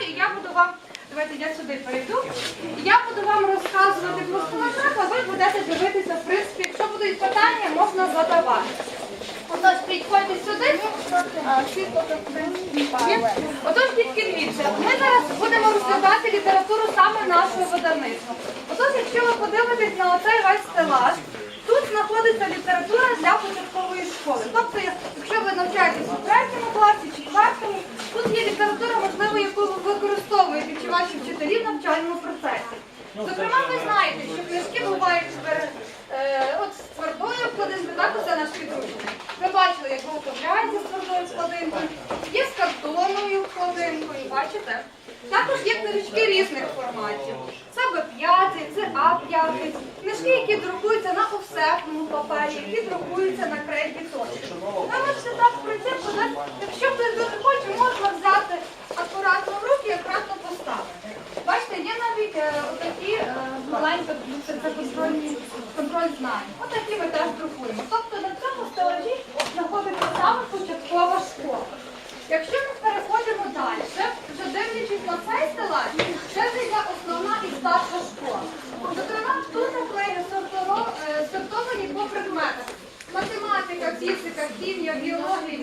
Я буду вам, давайте я сюди перейду. Я буду вам розказувати про стоматах, а ви будете дивитися, в принципі, якщо будуть питання, можна задавати. Отож, підходьте сюди. Отож, дітки, дивіться, ми зараз будемо розглядати літературу саме нашого видавництва. Отож, якщо ви подивитесь на оцей весь стелаж, тут знаходиться література для початкової школи. Тобто, якщо ви навчаєтесь у третьому класі, четвертому, тут є література, яку ви використовуєте чи ваші вчителі в навчальному процесі. Зокрема, ви знаєте, що книжки бувають е, от з твердою вкладинкою, так оце наш підручник. Ви бачили, як виготовляється з твердою вкладинкою, є з картонною вкладинкою, бачите? Також є книжечки різних форматів. Це Б5, це А5, книжки, які друкуються на офсетному папері, які друкуються на крейді точки. Ви можете так пройти, куди, якщо хтось дуже хоче, можна взяти акуратно в руки і акуратно поставити. Бачите, є навіть е, отакі е, маленькі контрольні контроль знань. Отакі ми теж друкуємо. Тобто на цьому стелажі знаходиться саме початкова школа. Якщо ми переходимо далі, вже дивлячись на цей стелаж, це йде основна і старша школа. Зокрема, тут сорторо- е, сортовані по предметах. Математика, фізика, хімія, біологія,